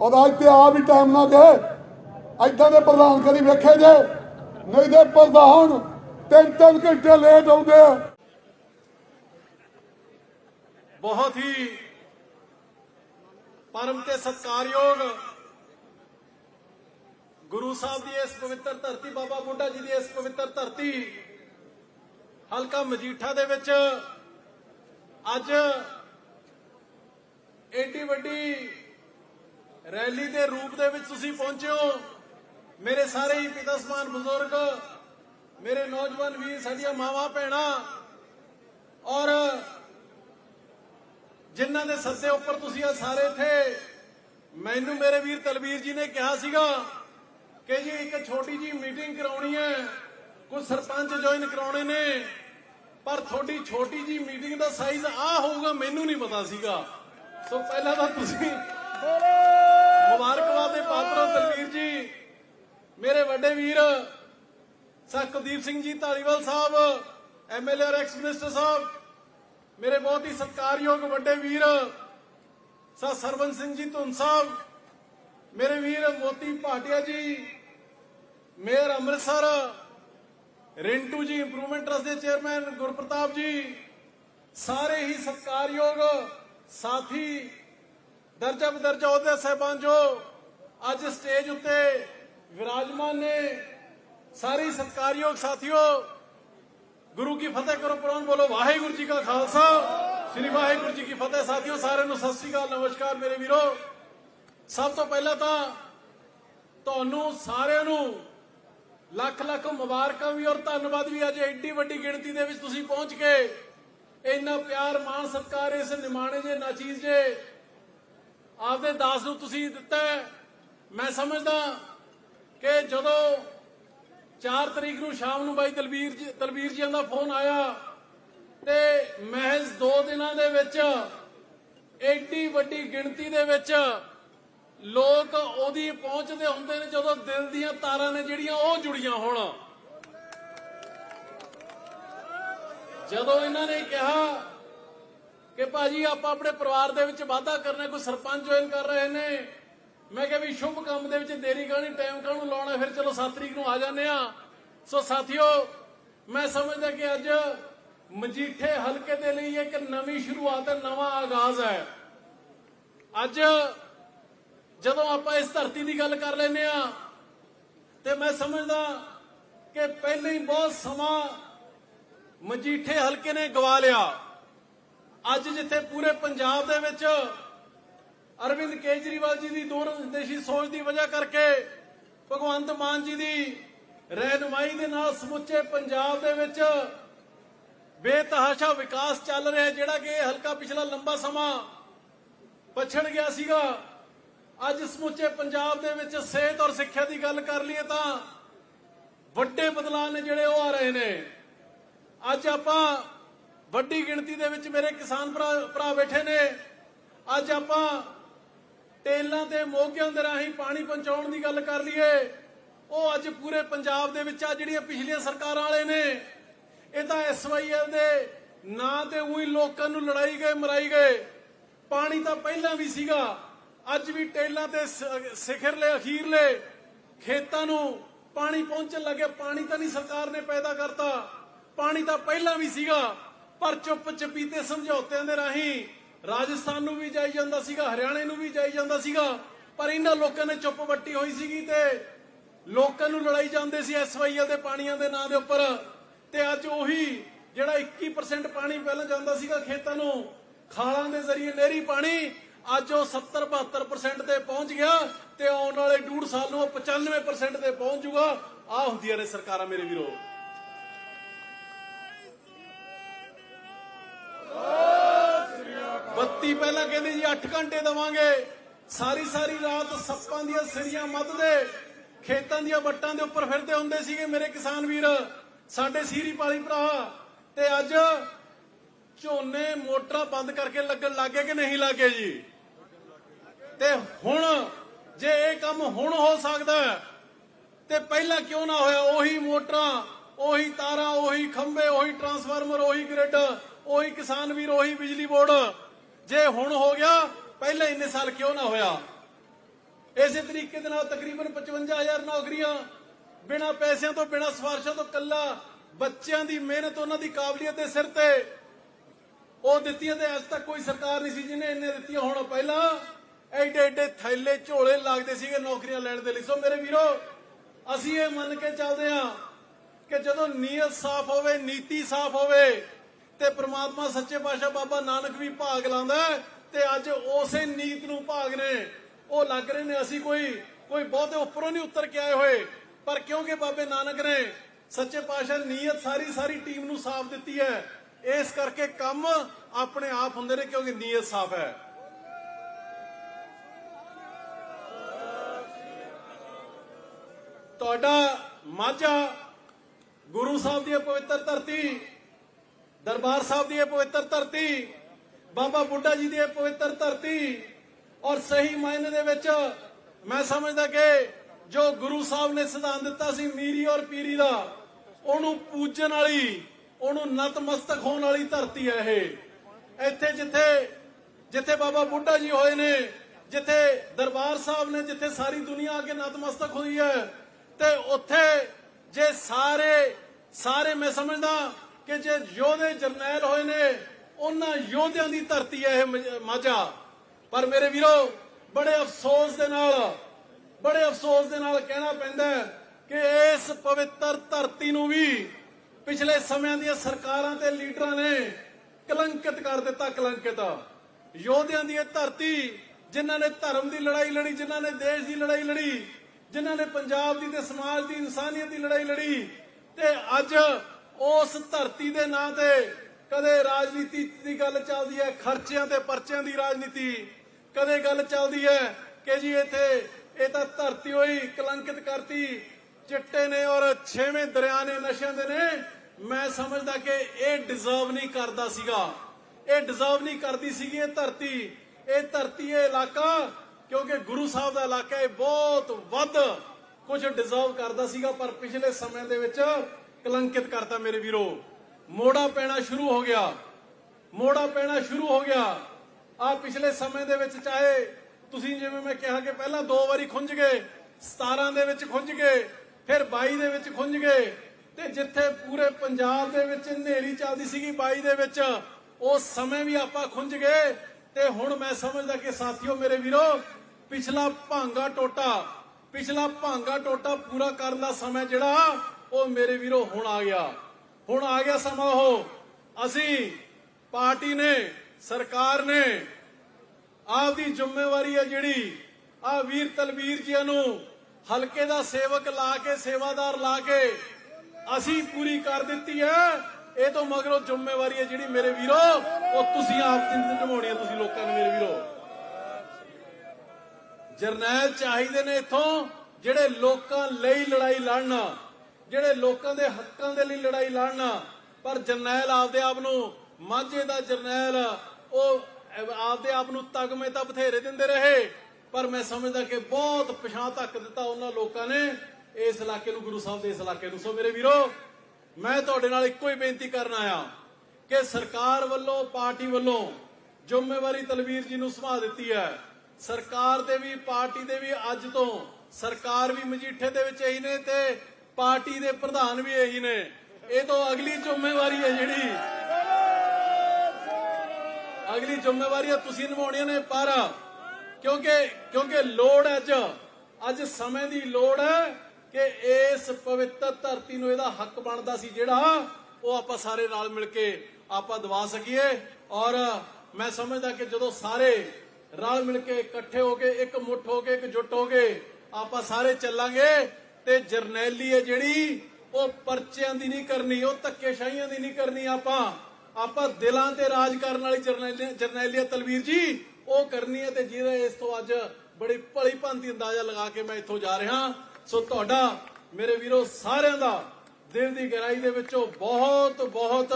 ਔਰ ਅੱਜ ਤੇ ਆ ਵੀ ਟਾਈਮ ਨਾ ਗਏ। ਐਦਾਂ ਦੇ ਪ੍ਰਧਾਨ ਕਦੀ ਵੇਖੇ ਜੇ, ਨਹੀਂ ਦੇ ਪ੍ਰਧਾਨ ਤਿੰਨ ਤਿੰਨ ਘੰਟੇ ਲੇਟ ਆਉਂਦੇ ਬਹੁਤ ਹੀ ਪਰਮ ਤੇ ਸਤਕਾਰਯੋਗ ਗੁਰੂ ਸਾਹਿਬ ਦੀ ਇਸ ਪਵਿੱਤਰ ਧਰਤੀ, ਬਾਬਾ ਬੁੱਢਾ ਜੀ ਦੀ ਇਸ ਪਵਿੱਤਰ ਧਰਤੀ, ਹਲਕਾ ਮਜੀਠਾ ਦੇ ਵਿੱਚ ਅੱਜ ਏਡੀ ਵੱਡੀ ਰੈਲੀ ਦੇ ਰੂਪ ਦੇ ਵਿੱਚ ਤੁਸੀਂ ਪਹੁੰਚੇ ਹੋ। ਮੇਰੇ ਸਾਰੇ ਹੀ ਪਿਤਾ ਸਮਾਨ ਬਜ਼ੁਰਗ, ਮੇਰੇ ਨੌਜਵਾਨ ਵੀਰ, ਸਾਡੀਆਂ ਮਾਵਾਂ, ਭੈਣਾਂ ਔਰ ਜਿਨ੍ਹਾਂ ਦੇ ਸੱਦੇ ਉੱਪਰ ਤੁਸੀਂ ਆ ਸਾਰੇ ਇੱਥੇ, ਮੈਨੂੰ ਮੇਰੇ ਵੀਰ ਤਲਵੀਰ ਜੀ ਨੇ ਕਿਹਾ ਸੀਗਾ ਕਿ ਜੀ ਇੱਕ ਛੋਟੀ ਜੀ ਮੀਟਿੰਗ ਕਰਾਉਣੀ ਹੈ। ਕੁਝ ਸਰਪੰਚ ਜੁਆਇਨ ਕਰਾਉਣੇ ਨੇ। ਪਰ ਤੁਹਾਡੀ ਛੋਟੀ ਜੀ ਮੀਟਿੰਗ ਦਾ ਸਾਈਜ਼ ਆ ਹੋਊਗਾ, ਮੈਨੂੰ ਨਹੀਂ ਪਤਾ ਸੀਗਾ। ਸੋ ਪਹਿਲਾਂ ਤਾਂ ਤੁਸੀਂ ਮੁਬਾਰਕਬਾਦ ਦੇ ਪਾਤਰ ਤਲਵੀਰ ਜੀ। ਮੇਰੇ ਵੱਡੇ ਵੀਰ ਸਾ ਸਿੰਘ ਜੀ ਧਾਲੀਵਾਲ ਸਾਹਿਬ ਐਮਐਲਏ ਔਰ ਐਕਸ ਮਿਨਿਸਟਰ ਸਾਹਿਬ, ਮੇਰੇ ਬਹੁਤ ਹੀ ਸਤਿਕਾਰਯੋਗ ਵੱਡੇ ਵੀਰ ਸਾ ਸਰਵਨ ਸਿੰਘ ਜੀ ਧੁੰਨ ਸਾਹਿਬ, ਮੇਰੇ ਵੀਰ ਮੋਤੀ ਭਾਟਿਆ ਜੀ mayor Amritsar, Rintu ji improvement trust ਦੇ ਚੇਅਰਮੈਨ ਗੁਰਪ੍ਰਤਾਪ ਜੀ, ਸਾਰੇ ਹੀ ਸਤਿਕਾਰਯੋਗ ਸਾਥੀ, ਦਰਜਾ ਬਦਰਜਾ ਅਹੁਦੇ ਸਹਿਬਾਨ ਜੋ ਅੱਜ ਸਟੇਜ ਉੱਤੇ ਵਿਰਾਜਮਾਨ ਨੇ, ਸਾਰੇ ਸਤਿਕਾਰਯੋਗ ਸਾਥੀਓ, ਗੁਰੂ ਕੀ ਫਤਿਹ ਕਰੋ ਪ੍ਰਣਾਮ ਬੋਲੋ, ਵਾਹਿਗੁਰੂ ਜੀ ਕਾ ਖਾਲਸਾ, ਸ੍ਰੀ ਵਾਹਿਗੁਰੂ ਜੀ ਕੀ ਫਤਿਹ ਸਾਥੀਓ, ਸਾਰਿਆਂ ਨੂੰ ਸਤਿ ਸ੍ਰੀ ਅਕਾਲ, ਨਮਸਕਾਰ ਮੇਰੇ ਵੀਰੋ। ਸਭ ਤੋਂ ਪਹਿਲਾਂ ਤਾਂ ਤੁਹਾਨੂੰ ਸਾਰਿਆਂ ਨੂੰ ਲੱਖ ਲੱਖ ਮੁਬਾਰਕਾਂ ਵੀ ਔਰ ਧੰਨਵਾਦ ਵੀ ਅੱਜ ਐਡੀ ਵੱਡੀ ਗਿਣਤੀ ਦੇ ਵਿੱਚ ਤੁਸੀਂ ਪਹੁੰਚ ਕੇ ਇੰਨਾ ਪਿਆਰ ਮਾਣ ਸਤਿਕਾਰ ਇਸ ਨਿਮਾਣੇ ਜੇ ਨਾਚੀਜ਼ ਜੇ। ਆਪਦੇ ਦਾਸ ਨੂੰ ਤੁਸੀਂ ਦਿੱਤਾ ਮੈਂ ਸਮਝਦਾ ਕਿ ਜਦੋਂ 4 ਤਰੀਕ ਨੂੰ ਸ਼ਾਮ ਨੂੰ ਬਾਈ ਦਲਵੀਰ ਜੀ ਦਲਵੀਰ ਜੀਆਂ ਦਾ ਫੋਨ ਆਇਆ, ਤੇ ਮਹਿਜ਼ 2 ਦਿਨਾਂ ਦੇ ਵਿੱਚ ਐਡੀ ਵੱਡੀ ਗਿਣਤੀ ਦੇ ਵਿੱਚ ਲੋਕ ਉਹਦੀ ਪਹੁੰਚਦੇ ਹੁੰਦੇ ਨੇ ਜਦੋਂ ਦਿਲ ਦੀਆਂ ਤਾਰਾਂ ਨੇ ਜਿਹੜੀਆਂ ਉਹ ਜੁੜੀਆਂ ਹੋਣ। ਜਦੋਂ ਇਹਨਾਂ ਨੇ ਕਿਹਾ ਕਿ ਭਾਜੀ ਆਪਾਂ ਆਪਣੇ ਪਰਿਵਾਰ ਦੇ ਵਿੱਚ ਵਾਧਾ ਕਰਨਾ, ਕੋਈ ਸਰਪੰਚ ਜੁਆਇਨ ਕਰ ਰਹੇ ਨੇ, ਮੈਂ ਕਿਹਾ ਵੀ ਸ਼ੁਭ ਕੰਮ ਦੇ ਵਿੱਚ ਦੇਰੀ ਕਾਹਨੀ ਟਾਈਮ ਕਾਹਨੂੰ ਲਾਉਣਾ, ਫਿਰ ਚਲੋ 7 ਤਰੀਕ ਨੂੰ ਆ ਜਾਂਦੇ ਆ ਸੋ ਸਾਥੀਓ, ਮੈਂ ਸਮਝਦਾ ਕਿ ਅੱਜ ਮਜੀਠੇ ਹਲਕੇ ਦੇ ਲਈ ਇੱਕ ਨਵੀਂ ਸ਼ੁਰੂਆਤ ਹੈ, ਨਵਾਂ ਆਗਾਜ਼ ਹੈ। ਅੱਜ ਜਦੋਂ ਆਪਾਂ ਇਸ ਧਰਤੀ ਦੀ ਗੱਲ ਕਰ ਲੈਨੇ ਆ ਤੇ ਮੈਂ ਸਮਝਦਾ ਕਿ ਪਹਿਲੇ ਹੀ ਬਹੁਤ ਸਮਾਂ ਮਜੀਠੇ ਹਲਕੇ ਨੇ ਗਵਾ ਲਿਆ। ਅੱਜ ਜਿੱਥੇ ਪੂਰੇ ਪੰਜਾਬ ਦੇ ਵਿੱਚ ਅਰਵਿੰਦ ਕੇਜਰੀਵਾਲ ਜੀ ਦੀ ਦੂਰਦੇਸ਼ੀ ਸੋਚ ਦੀ ਵਜ੍ਹਾ ਕਰਕੇ ਭਗਵੰਤ ਮਾਨ ਜੀ ਦੀ ਰਹਿਨੁਮਾਈ ਦੇ ਨਾਲ ਸਮੁੱਚੇ ਪੰਜਾਬ ਦੇ ਵਿੱਚ ਬੇਤਹਾਸ਼ਾ ਵਿਕਾਸ ਚੱਲ ਰਿਹਾ, ਜਿਹੜਾ ਕਿ ਇਹ ਹਲਕਾ ਪਿਛਲਾ ਲੰਬਾ ਸਮਾਂ ਪਛੜ ਗਿਆ ਸੀਗਾ। ਅੱਜ ਸਮੁੱਚੇ ਪੰਜਾਬ ਦੇ ਵਿੱਚ ਸਿਹਤ ਔਰ ਸਿੱਖਿਆ ਦੀ ਗੱਲ ਕਰ ਲਈਏ ਤਾਂ ਵੱਡੇ ਬਦਲਾਅ ਨੇ ਜਿਹੜੇ ਉਹ ਆ ਰਹੇ ਨੇ। ਅੱਜ ਆਪਾਂ ਵੱਡੀ ਗਿਣਤੀ ਦੇ ਵਿੱਚ ਮੇਰੇ ਕਿਸਾਨ ਭਰਾ ਬੈਠੇ ਨੇ। ਅੱਜ ਆਪਾਂ ਟੇਲਾਂ ਤੇ ਮੋਗਿਆਂ ਦੇ ਰਾਹੀਂ ਪਾਣੀ ਪਹੁੰਚਾਉਣ ਦੀ ਗੱਲ ਕਰ ਲਈਏ। ਉਹ ਅੱਜ ਪੂਰੇ ਪੰਜਾਬ ਦੇ ਵਿੱਚ ਆ ਜਿਹੜੀਆਂ ਪਿਛਲੀਆਂ ਸਰਕਾਰਾਂ ਵਾਲੇ ਨੇ। ਇਹ ਤਾਂ ਐਸਵਾਈਐਲ ਦੇ ਨਾਂ ਤੇ ਉਹੀ ਲੋਕਾਂ ਨੂੰ ਲੜਾਈ ਗਏ, ਮਰਾਈ ਗਏ। ਪਾਣੀ ਤਾਂ ਪਹਿਲਾਂ ਵੀ ਸੀਗਾ। ਅੱਜ ਵੀ ਟੇਲਾਂ ਤੇ ਸਿਖਰਲੇ ਅਖੀਰਲੇ ਖੇਤਾਂ ਨੂੰ ਪਾਣੀ ਪਹੁੰਚਣ ਲੱਗਿਆ ਪਾਣੀ ਤਾਂ ਨਹੀਂ ਸਰਕਾਰ ਨੇ ਪੈਦਾ ਕਰਤਾ, ਪਾਣੀ ਤਾਂ ਪਹਿਲਾਂ ਵੀ ਸੀਗਾ, ਪਰ ਚੁੱਪ ਚਪੀਤੇ ਸਮਝੌਤਿਆਂ ਦੇ ਰਾਹੀਂ ਰਾਜਸਥਾਨ ਨੂੰ ਵੀ ਜਾਈ ਜਾਂਦਾ ਸੀਗਾ, ਹਰਿਆਣੇ ਨੂੰ ਵੀ ਜਾਈ ਜਾਂਦਾ ਸੀਗਾ, ਪਰ ਇਹਨਾਂ ਲੋਕਾਂ ਨੇ ਚੁੱਪ ਵੱਟੀ ਹੋਈ ਸੀਗੀ ਤੇ ਲੋਕਾਂ ਨੂੰ ਲੜਾਈ ਜਾਂਦੇ ਸੀ ਐਸਵਾਈਐਲ ਦੇ ਪਾਣੀਆਂ ਦੇ ਨਾਂ ਦੇ ਉੱਪਰ, ਤੇ ਅੱਜ ਉਹੀ ਜਿਹੜਾ 21% ਪਾਣੀ ਪਹਿਲਾਂ ਜਾਂਦਾ ਸੀਗਾ ਖੇਤਾਂ ਨੂੰ, ਖਾਲਾਂ ਦੇ ਜ਼ਰੀਏ ਨਹਿਰੀ ਪਾਣੀ ਅੱਜ ਉਹ 70 72% ਤੇ ਪਹੁੰਚ ਗਿਆ ਤੇ ਆਉਣ ਵਾਲੇ ਡੂਢ ਸਾਲ ਨੂੰ ਉਹ 95% ਤੇ ਪਹੁੰਚ ਜਾਊਗਾ। ਆ ਹੁੰਦੀਆਂ ਨੇ ਸਰਕਾਰਾਂ ਮੇਰੇ ਵੀਰੋ। ਬੱਤੀ ਪਹਿਲਾਂ ਕਹਿੰਦੇ ਜੀ 8 ਘੰਟੇ ਦਵਾਂਗੇ। ਸਾਰੀ ਸਾਰੀ ਰਾਤ ਸੱਪਾਂ ਦੀਆਂ ਸਿੜੀਆਂ ਮੱਧਦੇ ਖੇਤਾਂ ਦੀਆਂ ਵੱਟਾਂ ਦੇ ਉੱਪਰ ਫਿਰਦੇ ਹੁੰਦੇ ਸੀਗੇ ਮੇਰੇ ਕਿਸਾਨ ਵੀਰ, ਸਾਡੇ ਸੀਰੀ ਪਾਲੀ ਭਰਾ। ਤੇ ਅੱਜ ਝੋਨੇ ਮੋਟਰਾਂ ਬੰਦ ਕਰਕੇ ਲੱਗਣ ਲੱਗੇ ਕਿ ਨਹੀਂ ਲੱਗੇ ਜੀ? ਤੇ ਹੁਣ ਜੇ ਇਹ ਕੰਮ ਹੁਣ ਹੋ ਸਕਦਾ ਤੇ ਪਹਿਲਾਂ ਕਿਉਂ ਨਾ ਹੋਇਆ? ਉਹੀ ਮੋਟਰਾਂ, ਉਹੀ ਤਾਰਾਂ, ਉਹੀ ਖੰਭੇ, ਉਹੀ ਟਰਾਂਸਫਾਰਮਰ, ਉਹੀ ਗ੍ਰਿਡ, ਉਹੀ ਕਿਸਾਨ ਵੀਰ, ਉਹੀ ਬਿਜਲੀ ਬੋਰਡ। ਜੇ ਹੁਣ ਹੋ ਗਿਆ, ਪਹਿਲਾਂ ਇੰਨੇ ਸਾਲ ਕਿਉਂ ਨਾ ਹੋਇਆ? ਇਸੇ ਤਰੀਕੇ ਦੇ ਨਾਲ ਤਕਰੀਬਨ 55000 ਨੌਕਰੀਆਂ, ਬਿਨਾਂ ਪੈਸਿਆਂ ਤੋਂ, ਬਿਨਾਂ ਸਿਫਾਰਸ਼ਾਂ ਤੋਂ ਕੱਲਾ ਬੱਚਿਆਂ ਦੀ ਮਿਹਨਤ, ਉਹਨਾਂ ਦੀ ਕਾਬਲੀਅਤ ਦੇ ਸਿਰ ਤੇ ਉਹ ਦਿੱਤੀਆਂ ਤੇ ਅੱਜ ਤੱਕ ਕੋਈ ਸਰਕਾਰ ਨਹੀਂ ਸੀ ਜਿਹਨੇ ਇੰਨੇ ਦਿੱਤੀਆਂ। ਹੁਣ ਪਹਿਲਾਂ ਐਡੇ ਐਡੇ ਥੈਲੇ ਝੋਲੇ ਲੱਗਦੇ ਸੀਗੇ ਨੌਕਰੀਆਂ ਲੈਣ ਦੇ ਲਈ। ਸੋ ਮੇਰੇ ਵੀਰੋ, ਅਸੀਂ ਇਹ ਮੰਨ ਕੇ ਚੱਲਦੇ ਹਾਂ ਕਿ ਜਦੋਂ ਨੀਅਤ ਸਾਫ਼ ਹੋਵੇ, ਨੀਤੀ ਸਾਫ਼ ਹੋਵੇ ਤੇ ਪ੍ਰਮਾਤਮਾ ਸੱਚੇ ਪਾਤਸ਼ਾਹ ਬਾਬਾ ਨਾਨਕ ਵੀ ਭਾਗ ਲਾਉਂਦਾ ਤੇ ਅੱਜ ਉਸੇ ਨੀਤ ਨੂੰ ਭਾਗ ਨੇ। ਉਹ ਲੱਗ ਰਹੇ ਨੇ, ਅਸੀਂ ਕੋਈ ਕੋਈ ਬਹੁਤੇ ਉੱਪਰੋਂ ਨਹੀਂ ਉਤਰ ਕੇ ਆਏ ਹੋਏ। ਪਰ ਕਿਉਂਕਿ ਬਾਬੇ ਨਾਨਕ ਨੇ ਸੱਚੇ ਪਾਤਸ਼ਾਹ ਨੀਅਤ ਸਾਰੀ ਸਾਰੀ ਟੀਮ ਨੂੰ ਸਾਫ਼ ਦਿੱਤੀ ਹੈ, ਇਸ ਕਰਕੇ ਕੰਮ ਆਪਣੇ ਆਪ ਹੁੰਦੇ ਨੇ ਕਿਉਂਕਿ ਨੀਅਤ ਸਾਫ਼ ਹੈ। ਤੁਹਾਡਾ ਮਾਝਾ ਗੁਰੂ ਸਾਹਿਬ ਦੀ ਇਹ ਪਵਿੱਤਰ ਧਰਤੀ, ਦਰਬਾਰ ਸਾਹਿਬ ਦੀ ਇਹ ਪਵਿੱਤਰ ਧਰਤੀ, ਬਾਬਾ ਬੁੱਢਾ ਜੀ ਦੀ ਇਹ ਪਵਿੱਤਰ ਧਰਤੀ ਔਰ ਸਹੀ ਮਾਇਨੇ ਦੇ ਵਿੱਚ ਮੈਂ ਸਮਝਦਾ ਕਿ ਜੋ ਗੁਰੂ ਸਾਹਿਬ ਨੇ ਸਿਧਾਂਤ ਦਿੱਤਾ ਸੀ ਮੀਰੀ ਔਰ ਪੀਰੀ ਦਾ, ਉਹਨੂੰ ਪੂਜਣ ਵਾਲੀ, ਉਹਨੂੰ ਨਤਮਸਤਕ ਹੋਣ ਵਾਲੀ ਧਰਤੀ ਹੈ ਇਹ। ਇੱਥੇ ਜਿੱਥੇ ਜਿੱਥੇ ਬਾਬਾ ਬੁੱਢਾ ਜੀ ਹੋਏ ਨੇ, ਜਿੱਥੇ ਦਰਬਾਰ ਸਾਹਿਬ ਨੇ, ਜਿੱਥੇ ਸਾਰੀ ਦੁਨੀਆ ਕੇ ਨਤਮਸਤਕ ਹੋਈ ਹੈ ਤੇ ਉੱਥੇ ਜੇ ਸਾਰੇ ਸਾਰੇ ਮੈਂ ਸਮਝਦਾ ਕਿ ਜੇ ਯੋਧੇ ਜਰਨੈਲ ਹੋਏ ਨੇ, ਉਹਨਾਂ ਯੋਧਿਆਂ ਦੀ ਧਰਤੀ ਹੈ ਇਹ ਮਾਝਾ। ਪਰ ਮੇਰੇ ਵੀਰੋ, ਬੜੇ ਅਫਸੋਸ ਦੇ ਨਾਲ, ਬੜੇ ਅਫਸੋਸ ਦੇ ਨਾਲ ਕਹਿਣਾ ਪੈਂਦਾ ਕਿ ਇਸ ਪਵਿੱਤਰ ਧਰਤੀ ਨੂੰ ਵੀ ਪਿਛਲੇ ਸਮਿਆਂ ਦੀਆਂ ਸਰਕਾਰਾਂ ਤੇ ਲੀਡਰਾਂ ਨੇ ਕਲੰਕਿਤ ਕਰ ਦਿੱਤਾ, ਕਲੰਕਿਤ। ਯੋਧਿਆਂ ਦੀ ਇਹ ਧਰਤੀ, ਜਿਨ੍ਹਾਂ ਨੇ ਧਰਮ ਦੀ ਲੜਾਈ ਲੜੀ, ਜਿਨ੍ਹਾਂ ਨੇ ਦੇਸ਼ ਦੀ ਲੜਾਈ ਲੜੀ ਜਿਨ੍ਹਾਂ ਨੇ ਪੰਜਾਬ ਦੀ ਤੇ ਸਮਾਜ ਦੀ ਇਨਸਾਨੀਅਤ ਦੀ ਲੜਾਈ ਲੜੀ ਤੇ ਅੱਜ ਉਸ ਧਰਤੀ ਦੇ ਨਾਂ ਤੇ ਕਦੇ ਰਾਜਨੀਤੀ ਦੀ ਗੱਲ ਚੱਲਦੀ ਹੈ, ਖਰਚਿਆਂ ਤੇ ਪਰਚਿਆਂ ਦੀ ਰਾਜਨੀਤੀ ਕਦੇ ਗੱਲ ਚੱਲਦੀ ਹੈ ਕਿ ਜੀ ਇੱਥੇ ਇਹ ਤਾਂ ਧਰਤੀ ਹੋਈ ਕਲੰਕਿਤ ਕਰਤੀ, ਚਿੱਟੇ ਨੇ ਔਰ ਛੇਵੇਂ ਦਰਿਆ ਨੇ ਨਸ਼ਿਆਂ ਦੇ ਨੇ। ਮੈਂ ਸਮਝਦਾ ਕਿ ਇਹ ਡਿਜ਼ਰਵ ਨਹੀਂ ਕਰਦਾ ਸੀਗਾ। ਇਹ ਡਿਜ਼ਰਵ ਨਹੀਂ ਕਰਦੀ ਸੀਗੀ ਇਹ ਧਰਤੀ। ਇਹ ਧਰਤੀ, ਇਹ ਇਲਾਕਾ ਕਿਉਂਕਿ ਗੁਰੂ ਸਾਹਿਬ ਦਾ ਇਲਾਕਾ ਇਹ ਬਹੁਤ ਵੱਧ ਕੁਝ ਡਿਜ਼ਰਵ ਕਰਦਾ ਸੀਗਾ, ਪਰ ਪਿਛਲੇ ਸਮੇਂ ਦੇ ਵਿੱਚ ਕਲੰਕਿਤ ਕਰਤਾ ਮੇਰੇ ਵੀਰੋ। ਮੋੜਾ ਪੈਣਾ ਸ਼ੁਰੂ ਹੋ ਗਿਆ। ਮੋੜਾ ਪੈਣਾ ਸ਼ੁਰੂ ਹੋ ਗਿਆ। ਆ ਪਿਛਲੇ ਸਮੇਂ ਦੇ ਵਿੱਚ ਚਾਹੇ ਤੁਸੀਂ ਜਿਵੇਂ ਮੈਂ ਕਿਹਾ ਕਿ ਪਹਿਲਾਂ ਦੋ ਵਾਰੀ ਖੁੰਝ ਗਏ 17 ਦੇ ਵਿੱਚ ਖੁੰਝ ਗਏ, ਫਿਰ 22 ਦੇ ਵਿੱਚ ਖੁੰਝ ਗਏ, ਤੇ ਜਿੱਥੇ ਪੂਰੇ ਪੰਜਾਬ ਦੇ ਵਿੱਚ ਹਨੇਰੀ ਚੱਲਦੀ ਸੀਗੀ 22 ਦੇ ਵਿੱਚ, ਉਸ ਸਮੇਂ ਵੀ ਆਪਾਂ ਖੁੰਝ ਗਏ। ਤੇ ਹੁਣ ਮੈਂ ਸਮਝਦਾ ਕਿ ਸਾਥੀਓ ਮੇਰੇ ਵੀਰੋ, ਪਿਛਲਾ ਭਾਂਗਾ ਟੋਟਾ, ਪਿਛਲਾ ਭਾਂਗਾ ਟੋਟਾ ਪੂਰਾ ਕਰਨ ਦਾ ਸਮਾਂ ਜਿਹੜਾ, ਉਹ ਮੇਰੇ ਵੀਰੋ ਹੁਣ ਆ ਗਿਆ। ਹੁਣ ਆ ਗਿਆ ਸਮਾਂ ਉਹ। ਅਸੀਂ ਪਾਰਟੀ ਨੇ, ਸਰਕਾਰ ਨੇ ਆਪਦੀ ਜ਼ਿੰਮੇਵਾਰੀ ਹੈ ਜਿਹੜੀ ਆ ਵੀਰ ਤਲਵੀਰ ਜੀਆਂ ਨੂੰ ਹਲਕੇ ਦਾ ਸੇਵਕ ਲਾ ਕੇ, ਸੇਵਾਦਾਰ ਲਾ ਕੇ ਅਸੀਂ ਪੂਰੀ ਕਰ ਦਿੱਤੀ ਹੈ। ਇਹ ਤੋਂ ਮਗਰੋਂ ਜ਼ਿੰਮੇਵਾਰੀ ਹੈ ਜਿਹੜੀ ਮੇਰੇ ਵੀਰੋ, ਉਹ ਤੁਸੀਂ ਆਪ ਨਿਭਾਉਣੀ ਹੈ, ਤੁਸੀਂ ਲੋਕਾਂ ਨੇ ਮੇਰੇ ਵੀਰੋ। ਜਰਨੈਲ ਚਾਹੀਦੇ ਨੇ ਇੱਥੋਂ, ਜਿਹੜੇ ਲੋਕਾਂ ਲਈ ਲੜਾਈ ਲੜਨ, ਜਿਹੜੇ ਲੋਕਾਂ ਦੇ ਹੱਕਾਂ ਦੇ ਲਈ ਲੜਾਈ ਲੜਨ। ਪਰ ਜਰਨੈਲ ਆਪਦੇ ਆਪ ਨੂੰ, ਮਾਝੇ ਦਾ ਜਰਨੈਲ, ਉਹ ਆਪਦੇ ਆਪ ਨੂੰ ਤਗਮੇ ਤਾਂ ਬਥੇਰੇ ਦਿੰਦੇ ਰਹੇ, ਪਰ ਮੈਂ ਸਮਝਦਾ ਕਿ ਬਹੁਤ ਪਛਾਣ ਤੱਕ ਦਿੱਤਾ ਉਹਨਾਂ ਲੋਕਾਂ ਨੇ ਇਸ ਇਲਾਕੇ ਨੂੰ, ਗੁਰੂ ਸਾਹਿਬ ਦੇ ਇਸ ਇਲਾਕੇ ਨੂੰ। ਸੋ ਮੇਰੇ ਵੀਰੋ ਮੈਂ ਤੁਹਾਡੇ ਨਾਲ ਇੱਕੋ ਹੀ ਬੇਨਤੀ ਕਰਨ ਆਇਆ ਕਿ ਸਰਕਾਰ ਵੱਲੋਂ, ਪਾਰਟੀ ਵੱਲੋਂ ਜ਼ਿੰਮੇਵਾਰੀ ਤਲਵੀਰ ਜੀ ਨੂੰ ਸੁਭਾ ਦਿੱਤੀ ਹੈ। ਸਰਕਾਰ ਦੇ ਵੀ, ਪਾਰਟੀ ਦੇ ਵੀ ਅੱਜ ਤੋਂ ਸਰਕਾਰ ਵੀ ਮਜੀਠੇ ਦੇ ਵਿੱਚ ਇਹੀ ਨੇ ਤੇ ਪਾਰਟੀ ਦੇ ਪ੍ਰਧਾਨ ਵੀ ਇਹੀ ਨੇ। ਇਹ ਤੋਂ ਅਗਲੀ ਜ਼ਿੰਮੇਵਾਰੀ ਹੈ ਜਿਹੜੀ। ਅਗਲੀ ਜ਼ਿੰਮੇਵਾਰੀ ਤੁਸੀਂ ਨਿਭਾਉਣੀਆਂ ਨੇ, ਪਰ ਕਿਉਂਕਿ ਕਿਉਂਕਿ ਲੋੜ ਅੱਜ। ਅੱਜ ਸਮੇਂ ਦੀ ਲੋੜ ਹੈ ਕਿ ਇਸ ਪਵਿੱਤਰ ਧਰਤੀ ਨੂੰ ਇਹਦਾ ਹੱਕ ਬਣਦਾ ਸੀ ਜਿਹੜਾ ਉਹ ਆਪਾਂ ਸਾਰੇ ਨਾਲ ਮਿਲ ਕੇ ਆਪਾਂ ਦਵਾ ਸਕੀਏ। ਔਰ ਮੈਂ ਸਮਝਦਾ ਕਿ ਜਦੋਂ ਸਾਰੇ ਰਲ ਮਿਲ ਕੇ ਇਕੱਠੇ ਹੋ ਕੇ, ਇੱਕ ਮੁੱਠ ਹੋ ਕੇ, ਇੱਕ ਜੁੱਟ ਹੋ ਕੇ ਆਪਾਂ ਸਾਰੇ ਚੱਲਾਂਗੇ ਤੇ ਜਰਨੈਲੀ ਹੈ ਜਿਹੜੀ, ਉਹ ਪਰਚਿਆਂ ਦੀ ਨਹੀਂ ਕਰਨੀ, ਉਹ ਧੱਕੇਸ਼ਾਹੀਆਂ ਦੀ ਨਹੀਂ ਕਰਨੀ ਆਪਾਂ। ਆਪਾਂ ਦਿਲਾਂ ਤੇ ਰਾਜ ਕਰਨ ਵਾਲੀ ਜਰਨੈਲੀ ਜਰਨੈਲੀਆ ਤਲਵੀਰ ਜੀ। ਉਹ ਕਰਨੀ ਹੈ ਤੇ ਜਿਹਦੇ ਇਸ ਤੋਂ ਅੱਜ ਬੜੀ ਭਲੀ ਭਾਂਤੀ ਅੰਦਾਜ਼ਾ ਲਗਾ ਕੇ ਮੈਂ ਇੱਥੋਂ ਜਾ ਰਿਹਾ। ਸੋ ਤੁਹਾਡਾ, ਮੇਰੇ ਵੀਰੋ, ਸਾਰਿਆਂ ਦਾ ਦਿਲ ਦੀ ਗਹਿਰਾਈ ਦੇ ਵਿੱਚੋਂ ਬਹੁਤ ਬਹੁਤ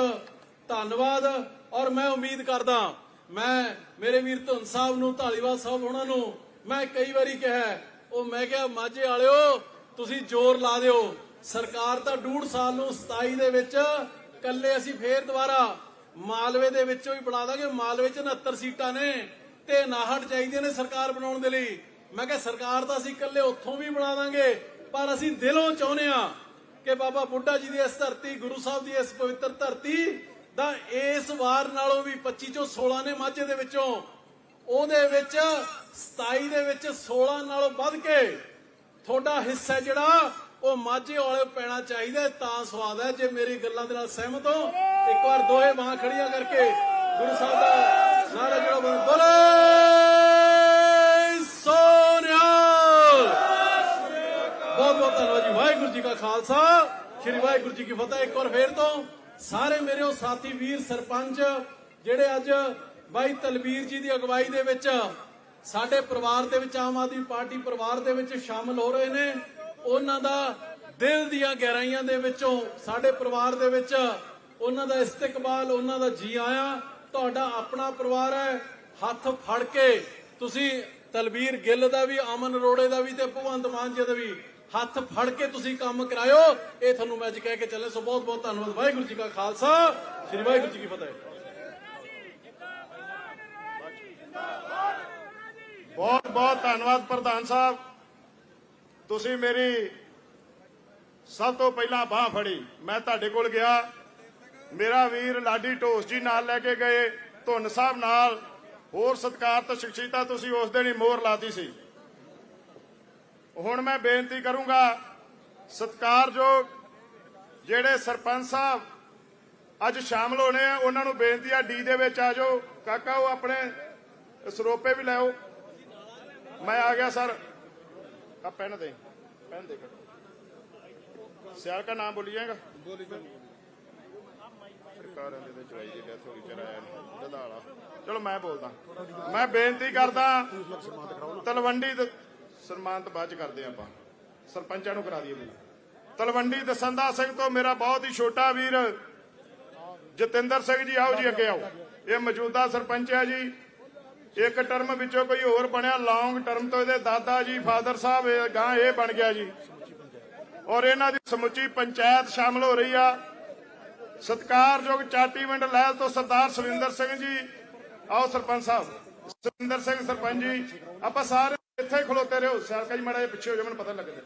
ਧੰਨਵਾਦ। ਔਰ ਮੈਂ ਉਮੀਦ ਕਰਦਾ, ਮੈਂ, ਮੇਰੇ ਵੀਰ ਧੁੰਨ ਸਾਹਿਬ ਨੂੰ ਢਾਲੀਵਾਲ ਸਾਹਿਬ ਉਹਨਾਂ ਨੂੰ, ਮੈਂ ਕਈ ਵਾਰੀ ਕਿਹਾ, ਉਹ ਮੈਂ ਕਿਹਾ, ਮਾਝੇ ਵਾਲਿਓ, ਤੁਸੀਂ ਜ਼ੋਰ ਲਾ ਦਿਓ। ਸਰਕਾਰ ਤਾਂ ਡੂਢ ਸਾਲ ਨੂੰ 27 ਦੇ ਵਿੱਚ ਕੱਲੇ ਅਸੀਂ ਫੇਰ ਦੁਬਾਰਾ ਮਾਲਵੇ ਦੇ ਵਿੱਚੋਂ ਹੀ ਬਣਾ ਦਾਂਗੇ। ਮਾਲਵੇ ਚ 69 ਸੀਟਾਂ ਨੇ ਤੇ 59 ਚਾਹੀਦੀਆਂ ਨੇ ਸਰਕਾਰ ਬਣਾਉਣ ਦੇ ਲਈ। ਮੈਂ ਕਿਹਾ, ਸਰਕਾਰ ਤਾਂ ਅਸੀਂ ਇਕੱਲੇ ਉੱਥੋਂ ਵੀ ਬਣਾ ਦਾਂਗੇ, ਪਰ ਅਸੀਂ ਦਿਲੋਂ ਚਾਹੁੰਦੇ ਆ ਕਿ ਬਾਬਾ ਬੁੱਢਾ ਜੀ ਦੀ ਇਸ ਧਰਤੀ, ਗੁਰੂ ਸਾਹਿਬ ਦੀ ਇਸ ਪਵਿੱਤਰ ਧਰਤੀ ਦਾ ਇਸ ਵਾਰ ਨਾਲੋਂ ਵੀ 25 ਚੋਂ 16 ਨੇ ਮਾਝੇ ਦੇ ਵਿੱਚੋਂ, ਉਹਦੇ ਵਿੱਚ 27 ਦੇ ਵਿੱਚ 16 ਨਾਲੋਂ ਵੱਧ ਕੇ ਤੁਹਾਡਾ ਹਿੱਸਾ ਜਿਹੜਾ, ਉਹ ਮਾਝੇ ਵਾਲੇ ਪੈਣਾ ਚਾਹੀਦਾ ਤਾਂ ਸਵਾਦ ਹੈ, ਜੇ ਮੇਰੀ ਗੱਲਾਂ ਦੇ ਨਾਲ ਸਹਿਮਤ ਹੋ, ਇੱਕ ਵਾਰ ਦੋਹੇ ਬਾਹਾਂ ਖੜੀਆਂ ਕਰਕੇ ਗੁਰੂ ਸਾਹਿਬ ਦਾ ਨਾਰਾ ਜਿਹੜਾ ਬੋਲ- ਜੀ ਕਾ ਖਾਲਸਾ, ਸ੍ਰੀ ਵਾਹਿਗੁਰੂ ਜੀ ਕੀ ਫਤਿਹ। ਇੱਕ ਵਾਰ ਫੇਰ ਤੋਂ ਸਾਰੇ ਮੇਰੇ ਉਹ ਸਾਥੀ ਵੀਰ, ਸਰਪੰਚ, ਜਿਹੜੇ ਅੱਜ ਬਾਈ ਤਲਵੀਰ ਜੀ ਦੀ ਅਗਵਾਈ ਦੇ ਵਿੱਚ ਸਾਡੇ ਪਰਿਵਾਰ ਦੇ ਵਿੱਚ, ਆਮ ਆਦਮੀ ਪਾਰਟੀ ਪਰਿਵਾਰ ਦੇ ਵਿੱਚ ਸ਼ਾਮਲ ਹੋ ਰਹੇ ਨੇ। ਉਹਨਾਂ ਦਾ ਦਿਲ ਦੀਆਂ ਗਹਿਰਾਈਆਂ ਦੇ ਵਿੱਚੋਂ ਸਾਡੇ ਪਰਿਵਾਰ ਦੇ ਵਿੱਚ ਉਹਨਾਂ ਦਾ ਇਸਤਕਬਾਲ, ਉਹਨਾਂ ਦਾ ਜੀ ਆਇਆ। ਤੁਹਾਡਾ ਆਪਣਾ ਪਰਿਵਾਰ ਹੈ। ਹੱਥ ਫੜ ਕੇ ਤੁਸੀਂ ਤਲਵੀਰ ਗਿੱਲ ਦਾ ਵੀ, ਅਮਨ ਅਰੋੜੇ ਦਾ ਵੀ ਤੇ ਭਗਵੰਤ ਮਾਨ ਜੀ ਦਾ ਵੀ ਹੱਥ ਫੜ ਕੇ ਤੁਸੀਂ ਕੰਮ ਕਰਾਇਓ। ਇਹ ਤੁਹਾਨੂੰ ਮੈਂ ਅੱਜ ਕਹਿ ਕੇ ਚੱਲੇ ਸੋ ਬਹੁਤ ਬਹੁਤ ਧੰਨਵਾਦ। ਵਾਹਿਗੁਰੂ ਜੀ ਕਾ ਖਾਲਸਾ। ਸ੍ਰੀ ਵਾਹਿਗੁਰੂ ਜੀ ਕੀ ਫਤਿਹ। ਬਹੁਤ ਬਹੁਤ ਧੰਨਵਾਦ ਪ੍ਰਧਾਨ ਸਾਹਿਬ। ਤੁਸੀਂ ਮੇਰੀ ਸਭ ਤੋਂ ਪਹਿਲਾਂ ਬਾਹ ਫੜੀ। ਮੈਂ ਤੁਹਾਡੇ ਕੋਲ ਗਿਆ। ਮੇਰਾ ਵੀਰ ਲਾਡੀ ਢੋਸ ਜੀ ਨਾਲ ਲੈ ਕੇ ਗਏ। ਧੁੰਨ ਸਾਹਿਬ ਨਾਲ ਹੋਰ ਸਤਿਕਾਰਤ ਸ਼ਖਸੀਤਾ ਤੁਸੀਂ ਉਸ ਦਿਨ ਹੀ ਮੋਹਰ ਲਾਤੀ ਸੀ। ਹੁਣ ਮੈਂ ਬੇਨਤੀ ਕਰੂੰਗਾ, ਸਤਿਕਾਰਯੋਗ ਜਿਹੜੇ ਸਰਪੰਚ ਸਾਹਿਬ ਅੱਜ ਸ਼ਾਮਲ ਹੋਣੇ ਆ, ਉਹਨਾਂ ਨੂੰ ਬੇਨਤੀ ਆ, ਡੀ ਦੇ ਵਿੱਚ ਆ ਜਾਓ। ਕਾਕਾ, ਉਹ ਆਪਣੇ ਸਰੋਪੇ ਵੀ ਲਿਆਓ ਮੈਂ ਆ ਗਿਆ, ਸਰ। ਆ ਪੈਨ ਦੇ ਪੈਨ ਦੇ ਸਿਆਲ ਦਾ ਨਾਮ ਬੋਲੀ ਸਰਕਾਰਾਂ ਦੇ ਤੇ ਚੜਾਈ ਦੀ ਡੈਥ ਹੋ ਗਈ ਚਰਾਇਆ ਚਲੋ, ਮੈਂ ਬੋਲਦਾ। ਮੈਂ ਬੇਨਤੀ ਕਰਦਾ, ਤਲਵੰਡੀ ਦ- ਸਨਮਾਨ ਤਾਂ ਬਾਅਦ ਚ ਕਰਦੇ ਆਪਾਂ। ਸਰਪੰਚਾਂ ਨੂੰ ਕਰਾ ਦਈਏ ਜੀ ਤਲਵੰਡੀ ਦਸੰਦਾ ਸਿੰਘ ਤੋਂ ਮੇਰਾ ਬਹੁਤ ਹੀ ਛੋਟਾ ਵੀਰ, ਜਤਿੰਦਰ ਸਿੰਘ ਜੀ, ਆਓ ਜੀ ਅੱਗੇ ਆਓ। ਇਹ ਮੌਜੂਦਾ ਸਰਪੰਚ ਹੈ ਜੀ। ਇੱਕ ਟਰਮ ਵਿੱਚੋਂ ਕੋਈ ਹੋਰ ਬਣਿਆ ਲੌਂਗ ਟਰਮ ਤੋਂ ਇਹਦੇ ਦਾਦਾ ਜੀ, ਫਾਦਰ ਸਾਹਿਬ, ਇਹ ਗਾਂ ਇਹ ਬਣ ਗਿਆ ਜੀ। ਔਰ ਇਹਨਾਂ ਦੀ ਸਮੁੱਚੀ ਪੰਚਾਇਤ ਸ਼ਾਮਲ ਹੋ ਰਹੀ ਆ। ਸਤਿਕਾਰਯੋਗ ਚਾਟੀਵਿੰਡ ਲਹਿਲ ਤੋਂ ਸਰਦਾਰ ਸੁਰਿੰਦਰ ਸਿੰਘ ਜੀ। ਆਓ ਸਰਪੰਚ ਸਾਹਿਬ। ਸੁਰਿੰਦਰ ਸਿੰਘ ਸਰਪੰਚ ਜੀ, ਆਪਾਂ ਸਾਰੇ ਇੱਥੇ ਖਲੋਤੇ ਰਹੋ। ਸਿਆਲਕਾ ਜੀ ਮਾੜਾ ਪਿੱਛੇ ਹੋ ਜਾ ਮੈਨੂੰ ਪਤਾ ਲੱਗਦਾ।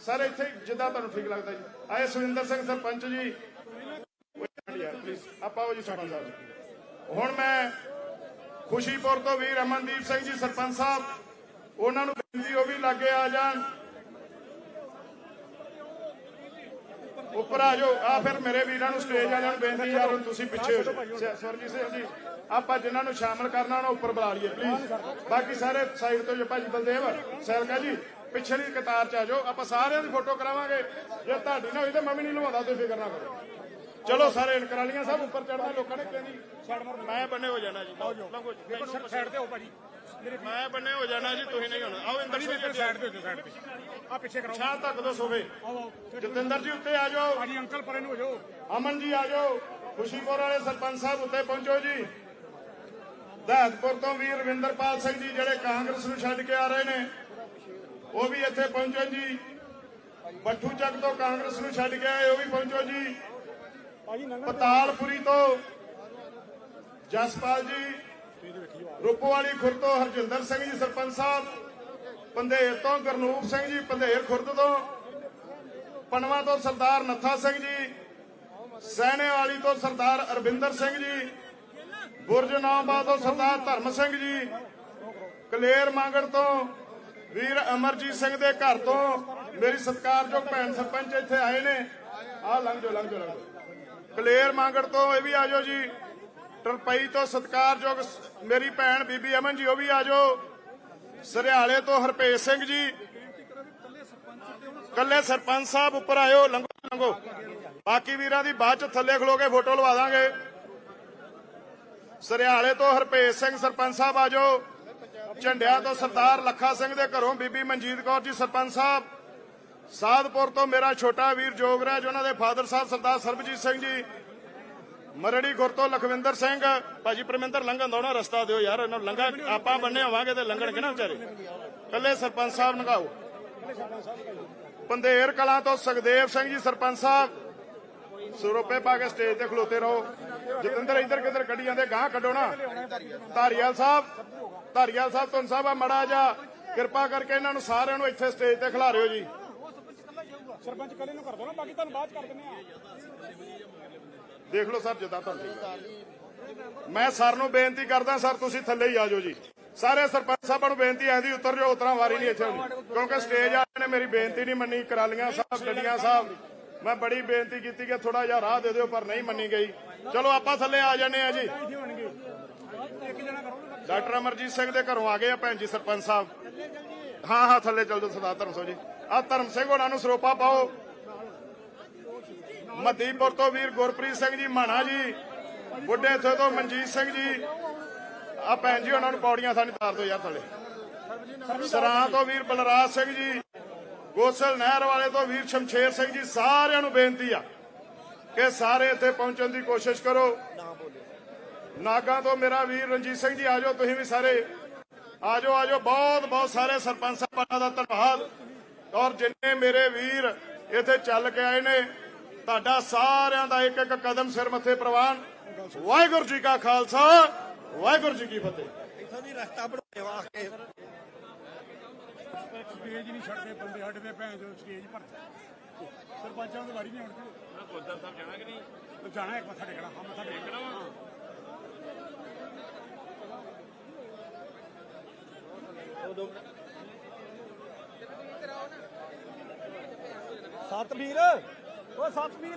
ਸਾਰੇ, ਇੱਥੇ ਜਿੱਦਾਂ ਤੁਹਾਨੂੰ ਠੀਕ ਲੱਗਦਾ ਜੀ। ਆਏ ਸੁਰਿੰਦਰ ਸਿੰਘ ਸਰਪੰਚ ਜੀ। ਪਲੀਜ਼ ਆਪਾਂ ਉਹ ਜੀ ਸਰਪੰਚ ਸਾਹਿਬ ਹੁਣ ਮੈਂ ਖੁਸ਼ੀਪੁਰ ਤੋਂ ਵੀਰ ਅਮਨਦੀਪ ਸਿੰਘ ਜੀ, ਸਰਪੰਚ ਸਾਹਿਬ, ਉਹਨਾਂ ਨੂੰ ਬੇਨਤੀ ਉਹ ਵੀ ਲਾਗੇ ਆ ਜਾਣ। ਉੱਪਰ ਆ ਜਾਓ। ਆ ਫਿਰ ਮੇਰੇ ਵੀਰਾਂ ਨੂੰ ਸਟੇਜ ਵਾਲਿਆਂ ਨੂੰ ਬੇਨਤੀ ਯਾਰ ਤੁਸੀਂ ਪਿੱਛੇ ਹੋ ਜਾਓ। ਸ- ਸਿੰਘ ਜੀ ਆਪਾਂ ਜਿਨ੍ਹਾਂ ਨੂੰ ਸ਼ਾਮਲ ਕਰਨਾ ਉਹਨਾਂ ਉੱਪਰ ਬੁਲਾ ਲਈਏ ਪਲੀਜ਼ ਬਾਕੀ ਸਾਰੇ ਸਾਈਡ ਤੋਂ ਜੋ ਭਾਜੀ ਬਲਦੇਵ, ਸੈਲਕਾ ਜੀ ਪਿਛਲੀ ਕਤਾਰ ਚ ਆ ਜਾਓ। ਆਪਾਂ ਸਾਰਿਆਂ ਦੀ ਫੋਟੋ ਕਰਾਵਾਂਗੇ। ਜੇ ਤੁਹਾਡੀ ਨਾ ਹੋਈ ਤਾਂ ਮੈਂ ਵੀ ਨਹੀਂ ਲਵਾਉਂਦਾ, ਤੁਸੀਂ ਫਿਕਰ ਨਾ ਕਰੋ। ਚਲੋ, ਸਾਰੇ ਕਰਾਲੀਆਂ ਸਾਹਿਬ ਉੱਪਰ ਚੜਨਾ ਲੋਕਾਂ ਨੇ ਕਹਿੰਦੀ ਮੈਂ ਬੰਨੇ ਹੋ ਜਾਣਾ ਜੀ। ਲੰਘੋ ਜੀ। ਸਾਈਡ ਤੇ ਹੋ ਭਾਜੀ। ਮੈਂ ਬੰਨੇ ਹੋ ਜਾਣਾ ਜੀ ਤੁਸੀਂ ਨਹੀਂ ਹੋਣਾ। ਆਓ ਇੰਦਰ ਸਿੰਘ ਜੀ। ਸਾਈਡ ਤੇ ਹੋ ਸਾਈਡ ਤੇ। ਆ ਪਿੱਛੇ ਕਰਾਓ। ਛਾਂ ਤੱਕ ਦੋ ਸੋਵੇ ਜਤਿੰਦਰ ਜੀ ਉੱਤੇ ਆ ਜਾਓ। ਭਾਜੀ ਅੰਕਲ ਪਰੇ ਨੂੰ ਹੋ ਜਾਓ। ਅਮਨ ਜੀ ਆ ਜਾਓ। ਖੁਸ਼ੀਪੁਰ ਵਾਲੇ ਸਰਪੰਚ ਸਾਹਿਬ ਉੱਤੇ ਪਹੁੰਚੋ ਜੀ। ਦਹਤਪੁਰ ਤੋਂ ਵੀਰ ਰਵਿੰਦਰਪਾਲ ਸਿੰਘ ਜੀ ਜਿਹੜੇ ਕਾਂਗਰਸ ਨੂੰ ਛੱਡ ਕੇ ਆ ਰਹੇ ਨੇ ਉਹ ਵੀ ਇੱਥੇ ਪਹੁੰਚੋ ਜੀ। ਬੱਠੂ ਚੱਕ ਤੋਂ ਕਾਂਗਰਸ ਨੂੰ ਛੱਡ ਕੇ ਆਏ ਉਹ ਵੀ ਪਹੁੰਚੋ ਜੀ। ਪਤਾਲਪੁਰੀ ਤੋਂ ਜਸਪਾਲ ਜੀ ਰੂਪੋਵਾਲੀ ਖੁਰਦ ਤੋਂ ਹਰਜਿੰਦਰ ਸਿੰਘ ਜੀ, ਸਰਪੰਚ ਸਾਹਿਬ ਪੰਧੇਰ ਤੋਂ ਗਰਨੂਪ ਸਿੰਘ ਜੀ ਪੰਧੇਰ ਖੁਰਦ ਤੋਂ ਪਨਵਾ ਤੋਂ ਸਰਦਾਰ ਨੱਥਾ ਸਿੰਘ ਜੀ, ਸੈਣੇ ਵਾਲੀ ਤੋਂ ਸਰਦਾਰ ਅਰਵਿੰਦਰ ਸਿੰਘ ਜੀ, ਬੁਰਜ ਨਾਮਬਾ ਤੋਂ ਸਰਦਾਰ ਧਰਮ ਸਿੰਘ ਜੀ, ਕਲੇਰ ਮੰਗੜ ਤੋਂ ਵੀਰ ਅਮਰਜੀਤ ਸਿੰਘ ਦੇ ਘਰ ਤੋਂ ਮੇਰੀ ਸਤਿਕਾਰਯੋਗ ਭੈਣ ਸਰਪੰਚ ਇੱਥੇ ਆਏ ਨੇ। ਆ ਲੰਘ ਜਾਓ ਲੰਘ ਜਾਓ ਲੰਘ ਜਾਓ। ਕਲੇਰ ਮੰਗੜ ਤੋਂ ਇਹ ਵੀ ਆ ਜਾਓ ਜੀ। ਟਰਪਈ ਤੋਂ ਸਤਿਕਾਰਯੋਗ ਮੇਰੀ ਭੈਣ ਬੀਬੀ ਅਮਨ ਜੀ, ਉਹ ਵੀ ਆ ਜਾਓ। ਸਰਿਆਲੇ ਤੋਂ ਹਰਪੇਸ਼ ਸਿੰਘ ਜੀ। ਕੱਲੇ ਸਰਪੰਚ ਸਾਹਿਬ ਉੱਪਰ ਆਇਓ, ਲੰਘੋ ਲੰਘੋ। ਬਾਕੀ ਵੀਰਾਂ ਦੀ ਬਾਅਦ ਚ ਥੱਲੇ ਖਲੋ ਕੇ ਫੋਟੋ ਲਵਾ ਦਾਂਗੇ। ਸਰਿਆਲੇ ਤੋਂ ਹਰਪੇਸ਼ ਸਿੰਘ ਸਰਪੰਚ ਸਾਹਿਬ ਆ ਜਾਓ। ਝੰਡਿਆਂ ਤੋਂ ਸਰਦਾਰ ਲੱਖਾ ਸਿੰਘ ਦੇ ਘਰੋਂ ਬੀਬੀ ਮਨਜੀਤ ਕੌਰ ਜੀ ਸਰਪੰਚ ਸਾਹਿਬ। ਸਾਧਪੁਰ ਤੋਂ ਮੇਰਾ ਛੋਟਾ ਵੀਰ ਜੋਗਰਾਜ ਉਹਨਾਂ ਦੇ ਫਾਦਰ ਸਾਹਿਬ ਸਰਦਾਰ ਸਰਬਜੀਤ ਸਿੰਘ ਜੀ। ਮਰੜੀ ਗੁਰ ਤੋਂ ਲਖਵਿੰਦਰ ਸਿੰਘ, ਭਾਜੀ ਪਰਮਿੰਦਰ ਲੰਘਣ ਦਾ ਉਹਨਾਂ ਰਸਤਾ ਦਿਓ ਯਾਰ, ਇਹਨਾਂ ਨੂੰ ਲੰਘਾ, ਆਪਾਂ ਬੰਨੇ ਹੋਵਾਂਗੇ ਤੇ ਲੰਘਣਗੇ ਨਾ ਵਿਚਾਰੇ? ਕੱਲੇ ਸਰਪੰਚ ਸਾਹਿਬ ਨਗਾਓ ਪੰਧੇਰ ਕਲਾਂ ਤੋਂ ਸੁਖਦੇਵ ਸਿੰਘ ਜੀ, ਸਰਪੰਚ ਸਾਹਿਬ। ਸਰੋਪੇ ਪਾ ਕੇ ਸਟੇਜ ਤੇ ਖਲੋਤੇ ਰਹੋ। ਜਤਿੰਦਰ ਇੱਧਰ ਕਿੱਧਰ ਕੱਢੀ ਜਾਂਦੇ ਗਾਂ ਕੱਢੋ ਨਾ। ਧਾਰੀਵਾਲ ਸਾਹਿਬ ਧਾਰੀਵਾਲ ਸਾਹਿਬ ਤੁਹਾਨੂੰ ਸਾਹਿਬ ਆ, ਮੜਾ ਜਾ ਕਿਰਪਾ ਕਰਕੇ ਇਹਨਾਂ ਨੂੰ ਸਾਰਿਆਂ ਨੂੰ ਇੱਥੇ ਸਟੇਜ ਤੇ ਖਿਲਾਰਿਓ ਜੀ। ਸਰਪੰਚ ਕੱਲੇ ਨੂੰ ਕਰ ਦੋ ਨਾ, ਬਾਕੀ ਤੁਹਾਨੂੰ ਬਾਅਦ ਕਰ ਦਿੰਦੇ ਆ। ਦੇਖ ਲਓ ਸਰ, ਜਿੱਦਾਂ ਤੁਹਾਨੂੰ ਠੀਕ ਲੱਗਦਾ। ਮੈਂ ਸਰ ਨੂੰ ਬੇਨਤੀ ਕਰਦਾ, ਸਰ, ਤੁਸੀਂ ਥੱਲੇ ਹੀ ਆ ਜਾਓ ਜੀ। ਸਾਰੇ ਸਰਪੰਚ ਸਾਹਿਬਾਂ ਨੂੰ ਬੇਨਤੀ ਆਂਦੀ ਉਤਰ ਜਾਓ, ਉਤਰਾਂ ਵਾਰੀ ਨਹੀਂ ਇੱਥੇ ਕਿਉਂਕਿ ਸਟੇਜ ਵਾਲਿਆਂ ਨੇ ਮੇਰੀ ਬੇਨਤੀ ਨਹੀਂ ਮੰਨੀ, ਕਰਾਲੀਆਂ ਸਾਹਿਬ, ਗੱਡੀਆਂ ਸਾਹਿਬ। ਮੈਂ ਬੜੀ ਬੇਨਤੀ ਕੀਤੀ ਕਿ ਥੋੜਾ ਜਿਹਾ ਰਾਹ ਦੇ ਦਿਓ, ਪਰ ਨਹੀਂ ਮੰਨੀ ਗਈ। ਚਲੋ, ਆਪਾਂ ਥੱਲੇ ਆ ਜਾਂਦੇ ਆ ਜੀ। ਡਾਕਟਰ ਅਮਰਜੀਤ ਸਿੰਘ ਦੇ ਘਰੋਂ ਆ ਗਏ ਆ ਭੈਣ ਜੀ, ਸਰਪੰਚ ਸਾਹਿਬ। ਹਾਂ ਹਾਂ, ਥੱਲੇ ਚੱਲ ਜਾਓ, ਸਰਦਾਰ ਧਰਮ ਸਿੰਘ ਜੀ। ਆ ਧਰਮ ਸਿੰਘ ਹੋਣਾ ਨੂੰ ਸਰੋਪਾ ਪਾਓ। ਮਦੀਪੁਰ ਤੋਂ ਵੀਰ ਗੁਰਪ੍ਰੀਤ ਸਿੰਘ ਜੀ ਮਾਣਾ ਜੀ, ਬੁੱਢੇ ਇੱਥੇ ਤੋਂ ਮਨਜੀਤ ਸਿੰਘ ਜੀ। ਆ ਭੈਣ ਜੀ, ਉਹਨਾਂ ਨੂੰ ਪੌੜੀਆਂ ਸਾਨੀ ਤਾਰ ਦਿਓ ਯਾਰ ਥੱਲੇ ਸਰਾਂ ਤੋਂ ਵੀਰ ਬਲਰਾਜ ਸਿੰਘ ਜੀ, ਗੋਸਲ ਨਹਿਰ ਵਾਲੇ ਤੋਂ ਵੀਰ ਸ਼ਮਸ਼ੇਰ ਸਿੰਘ ਜੀ, ਸਾਰਿਆਂ ਨੂੰ ਬੇਨਤੀ ਆ ਕਿ ਸਾਰੇ ਇੱਥੇ ਪਹੁੰਚਣ ਦੀ ਕੋਸ਼ਿਸ਼ ਕਰੋ। ਨਾਗਾ ਤੋਂ ਮੇਰਾ ਵੀਰ ਰਣਜੀਤ ਸਿੰਘ ਜੀ, ਆਜੋ, ਤੁਸੀਂ ਵੀ ਸਾਰੇ। ਆਜੋ ਆਜੋ, ਬਹੁਤ ਬਹੁਤ ਸਾਰੇ ਸਰਪੰਚ ਸਾਹਿਬਾਨਾਂ ਦਾ ਧੰਨਵਾਦ। ਔਰ ਜਿੰਨੇ ਮੇਰੇ ਵੀਰ ਇੱਥੇ ਚੱਲ ਕੇ ਆਏ ਨੇ ਤੁਹਾਡਾ ਸਾਰਿਆਂ ਦਾ ਇੱਕ ਇੱਕ ਕਦਮ ਸਿਰ ਮੱਥੇ ਪ੍ਰਵਾਨ। ਵਾਹਿਗੁਰੂ ਜੀ ਕਾ ਖਾਲਸਾ ਵਾਹਿਗੁਰੂ ਜੀ ਕੀ ਫਤਿਹ। ਇੱਥੋਂ ਦੀ ਰਸਤਾ ਬਣਾਉਣ ਵਾਸਤੇ ਸਟੇਜ ਨਹੀਂ ਛੱਡਦੇ ਬੰਦੇ ਸਾਡੇ ਦੇ ਭੈਣ ਜੋ ਸਟੇਜ ਭਰ ਸਰਪੰਚਾਂ ਦੀ ਵਾਰੀ ਨਹੀਂ ਆਉਣੀ ਨਾ ਗੁਰਦਾਰ ਸਾਹਿਬ ਜਾਣਾ ਕਿ ਨਹੀਂ? ਜਾਣਾ ਇੱਕ ਮੱਥਾ ਟੇਕਣਾ ਹਾਂ ਮੱਥਾ ਟੇਕਣਾ। ਸਤਵੀਰ! ਓ ਸਤਵੀਰ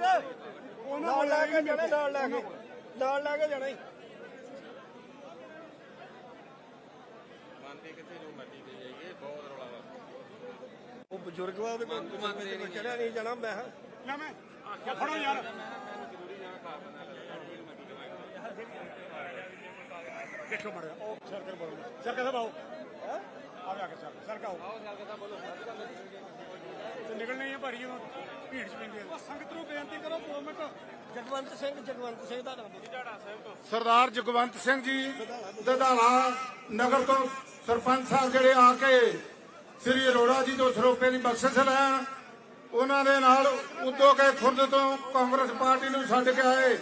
ਨਾਲ ਲੈ ਕੇ ਜਾਣਾ ਨਾਲ ਲੈ ਕੇ ਨਾਲ ਲੈ ਕੇ ਜਾਣਾ ਹੀ। ਉਹ ਬਜ਼ੁਰਗ ਵਾ ਉਹਦੇ ਕੋਲ ਚੜਿਆ ਨਹੀਂ ਜਾਣਾ ਮੈਂ। ਨਾ ਮੈਂ ਕਿਆ ਫੜੋ ਯਾਰ। ਦੇਖੋ ਮੜਿਆ ਉਹ ਸਰ ਕਰ ਬੋਲੋ ਸਰ ਕਾ ਬਾਓ ਆ ਗਿਆ ਸਰ ਸਰ ਕਾ ਆਓ। ਸਰ ਕਾ ਬੋਲੋ ਤੇ ਨਿਕਲਣੇ ਆ ਭਾਰੀ ਜਦੋਂ ਭੀੜ ਚ ਪੈਂਦੇ ਆ। ਸੰਗਤ ਨੂੰ ਬੇਨਤੀ ਕਰੋ 2 ਮਿੰਟ। ਜਗਵੰਤ ਸਿੰਘ ਜਗਵੰਤ ਸਿੰਘ ਦਾ ਨਾਮ। ਬੋਲੋ ਸਰਦਾਰ ਜਗਵੰਤ ਸਿੰਘ ਜੀ ਦਦਾਲਾ ਨਗਰ ਤੋਂ ਸਰਪੰਚ ਸਾਹਿਬ ਜਿਹੜੇ ਆ ਕੇ ਸ੍ਰੀ ਅਰੋੜਾ ਜੀ ਤੋਂ ਸਰੋਪੇ ਦੀ ਬਖਸ਼ਿਸ਼ ਲੈਣ ਉਹਨਾਂ ਦੇ ਨਾਲ ਉਦੋਂ ਕੇ ਖੁਰਦ ਤੋਂ ਕਾਂਗਰਸ ਪਾਰਟੀ ਨੂੰ ਛੱਡ ਕੇ ਆਏ।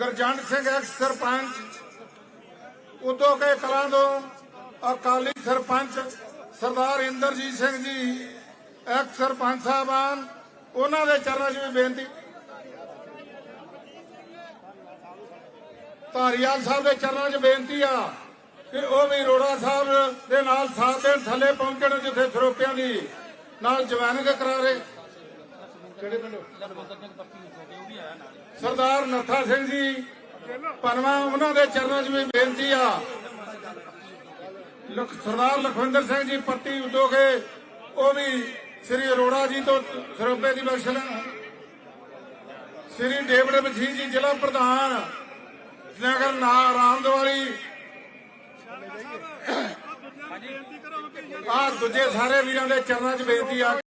ਗਰਜੰਟ ਸਿੰਘ ਐਕਸ ਸਰਪੰਚ ਉਦੋਂ ਕੇ ਕਲਾਂ ਤੋਂ ਅਕਾਲੀ ਸਰਪੰਚ ਸਰਦਾਰ ਇੰਦਰਜੀਤ ਸਿੰਘ ਜੀ ਐਕਸ ਸਰਪੰਚ ਸਾਹਿਬਾਨ, ਉਹਨਾਂ ਦੇ ਚਰਨਾਂ 'ਚ ਵੀ ਬੇਨਤੀ। ਧਾਰੀਵਾਲ ਸਾਹਿਬ ਦੇ ਚਰਨਾਂ 'ਚ ਬੇਨਤੀ ਆ ਕਿ ਉਹ ਵੀ ਰੋੜਾ ਸਾਹਿਬ ਦੇ ਨਾਲ ਸਾਥ ਦੇਣ, ਥੱਲੇ ਪਹੁੰਚਣ ਜਿੱਥੇ ਸਰੋਪਿਆਂ ਦੀ ਨਾਲ ਜਵਾਨਗ ਕਰਾਰੇ ਕਿਹੜੇ ਪਿੰਡੋਂ? ਸਰਦਾਰ ਨੱਥਾ ਸਿੰਘ ਜੀ ਪਨਵਾ ਉਹਨਾਂ ਦੇ ਚਰਨਾਂ 'ਚ ਵੀ ਬੇਨਤੀ ਆ ਸਰਦਾਰ ਲਖਵਿੰਦਰ ਸਿੰਘ ਜੀ ਪੱਟੀ ਉਦੋਗੇ ਉਹ ਵੀ ਸ੍ਰੀ ਅਰੋੜਾ ਜੀ ਤੋਂ ਸਰੋਪੇ ਦੀ ਬਖਸ਼ ਲੈਣ ਸ੍ਰੀ ਡੇਵਿਡ ਮਸੀਹ ਜੀ ਜ਼ਿਲ੍ਹਾ ਪ੍ਰਧਾਨ ਨਗਰ ਨਾ ਰਾਮਦਵਾਲੀ। ਆ ਦੂਜੇ ਸਾਰੇ ਵੀਰਾਂ ਦੇ ਚਰਨਾਂ 'ਚ ਬੇਨਤੀ ਆ